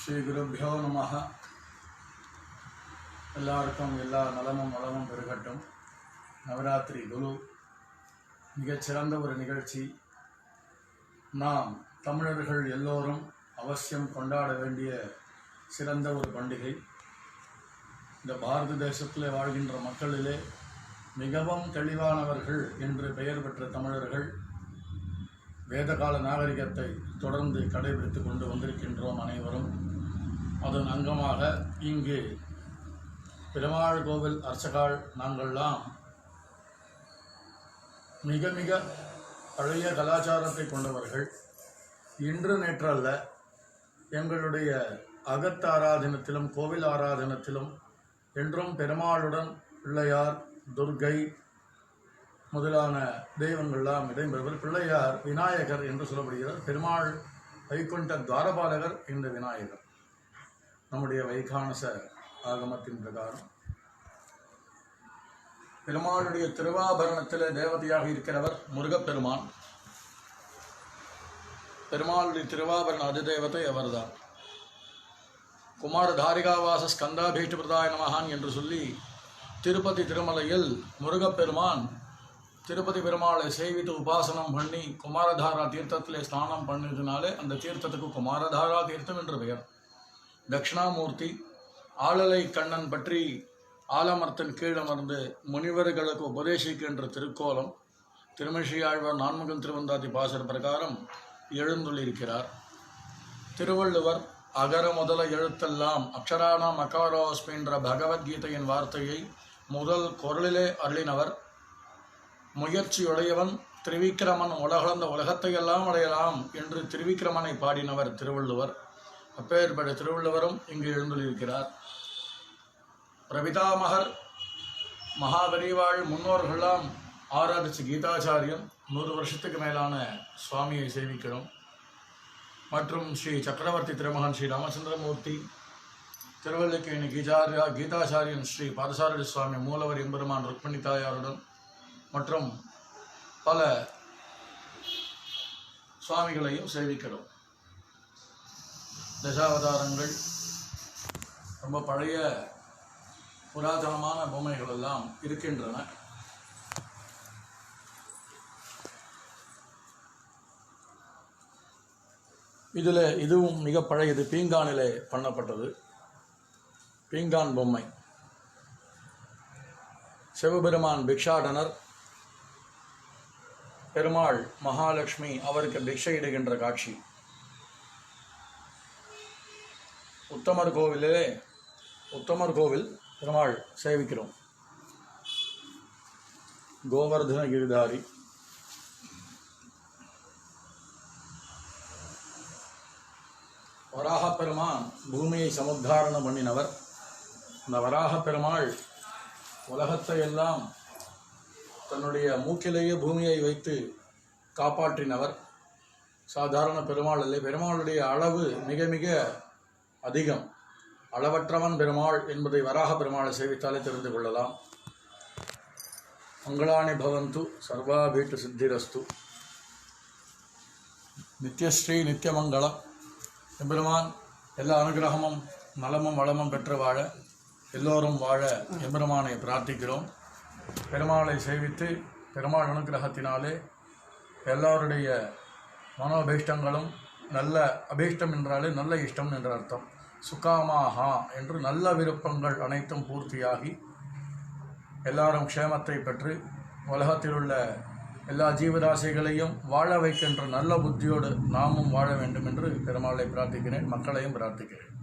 ஸ்ரீ குருபியோ நமः எல்லாருக்கும் எல்லா நலமும் வளமும் பெருகட்டும். நவராத்திரி குரு மிகச்சிறந்த ஒரு நிகழ்ச்சி. நாம் தமிழர்கள் எல்லோரும் அவசியம் கொண்டாட வேண்டிய சிறந்த ஒரு பண்டிகை. இந்த பாரத தேசத்தில் வாழ்கின்ற மக்களிலே மிகவும் தெளிவானவர்கள் என்று பெயர் பெற்ற தமிழர்கள் வேதகால நாகரிகத்தை தொடர்ந்து கடைபிடித்து கொண்டு வந்திருக்கின்றோம் அதன் அங்கமாக இங்கு பெருமாள் கோவில் அர்ச்சகால் நாங்கள்லாம் மிக மிக பழைய கலாச்சாரத்தை கொண்டவர்கள். இன்று நேற்றல்ல எங்களுடைய அகத்த ஆராதனத்திலும் கோவில் ஆராதனத்திலும் என்றும் பெருமாளுடன் பிள்ளையார் துர்கை முதலான தெய்வங்கள்லாம் இடம்பெறுவர் பிள்ளையார் விநாயகர் என்று சொல்லப்படுகிறார் பெருமாள் வைகுண்ட துவாரபாலகர் இந்த விநாயகர். நம்முடைய வைகானச ஆகமத்தின் பிரகாரம். பெருமாளுடைய திருவாபரணத்தில் தேவதையாக இருக்கிறவர் முருகப்பெருமான். பெருமாளுடைய திருவாபரண அதிதேவத்தை அவர்தான். குமார தாரிகாவாச ஸ்கந்தாபீஷ்ட பிரதாய நமகான் என்று சொல்லி திருப்பதி திருமலையில் முருகப்பெருமான் திருப்பதி பெருமாளை சேவித்து உபாசனம் பண்ணி குமாரதாரா தீர்த்தத்திலே ஸ்நானம் பண்ணதுனாலே அந்த தீர்த்தத்துக்கு குமாரதாரா தீர்த்தம் என்று பெயர். தட்சிணாமூர்த்தி ஆளலை கண்ணன் பற்றி ஆலமரத்தின் கீழமர்ந்து முனிவர்களுக்கு உபதேசிக்கின்ற திருக்கோலம் திருமிஷியாழ்வார் நான்முகன் திருவந்தாதி பாசர் பிரகாரம் எழுந்துள்ளிருக்கிறார். திருவள்ளுவர் அகர முதல எழுத்தெல்லாம் அக்ஷரானாம் அகாரோஸ்மி என்ற பகவத்கீதையின் வார்த்தையை முதல் குரலிலே அருளினவர். முயற்சியுடையவன் திருவிக்கிரமன் உலகளந்த உலகத்தையெல்லாம் அடையலாம் என்று திருவிக்கிரமனை பாடினவர் திருவள்ளுவர். அப்பேற்பட்ட திருவள்ளுவரும் இங்கு எழுந்துள்ளிருக்கிறார் பிரபிதாமகர் மகாபரிவாள் முன்னோர்கள்லாம் ஆராதிச்ச கீதாச்சாரியன் நூறு வருஷத்துக்கு மேலான சுவாமியை சேவிக்கிறோம். மற்றும் ஸ்ரீ சக்கரவர்த்தி திருமகன் ஸ்ரீ ராமச்சந்திரமூர்த்தி திருவள்ளிக்கேணி கீதாரியா கீதாச்சாரியன் ஸ்ரீ பாதசாரதி சுவாமி மூலவர் எம்பெருமான் ருக்மிணி தாயாருடன் மற்றும் பல சுவாமிகளையும் சேவிக்கிறோம். தசாவதாரங்கள் ரொம்ப பழைய புராதனமான பொம்மைகள் எல்லாம் இருக்கின்றன. இதில் இதுவும் மிக பழையது. பீங்கானிலே பண்ணப்பட்டது. பீங்கான் பொம்மை. சிவபெருமான் பிக்ஷாடனர் பெருமாள் மகாலட்சுமி அவருக்கு பிக்ஷையிடுகின்ற காட்சி. உத்தமர் கோவிலே உத்தமர் கோவில் பெருமாள் சேவிக்கிறோம். கோவர்தன கிரிதாரி. வராக பெருமான் பூமியை சமுத்தாரணம் பண்ணினவர். இந்த வராக பெருமாள் உலகத்தை எல்லாம் தன்னுடைய மூக்கிலேயே பூமியை வைத்து காப்பாற்றினவர். சாதாரண பெருமாள் இல்லை பெருமாளுடைய அளவு மிக மிக அதிகம். அளவற்றவன் பெருமாள் என்பதை வராக பெருமாளை சேவித்தாலே தெரிந்து கொள்ளலாம். மங்களாணி பவந்து சர்வாபீட்டு சித்திரஸ்து. நித்யஸ்ரீ நித்தியமங்கலம் எம்பெருமான் எல்லா அனுகிரகமும் நலமும் வளமும் பெற்று வாழ எல்லோரும் வாழ எம்பெருமானை பிரார்த்திக்கிறோம். பெருமாளை சேவித்து பெருமாள் அனுகிரகத்தினாலே எல்லோருடைய மனோபீஷ்டங்களும் நல்ல அபீஷ்டம் என்றாலே நல்ல இஷ்டம் என்ற அர்த்தம். சுகாமாகா என்று நல்ல விருப்பங்கள் அனைத்தும் பூர்த்தியாகி எல்லாரும் க்ஷேமத்தை பெற்று உலகத்தில் உள்ள எல்லா ஜீவராசிகளையும் வாழ வைக்கின்ற நல்ல புத்தியோடு நாமும் வாழ வேண்டும் என்று பெருமாளை பிரார்த்திக்கிறேன் மக்களையும் பிரார்த்திக்கிறேன்.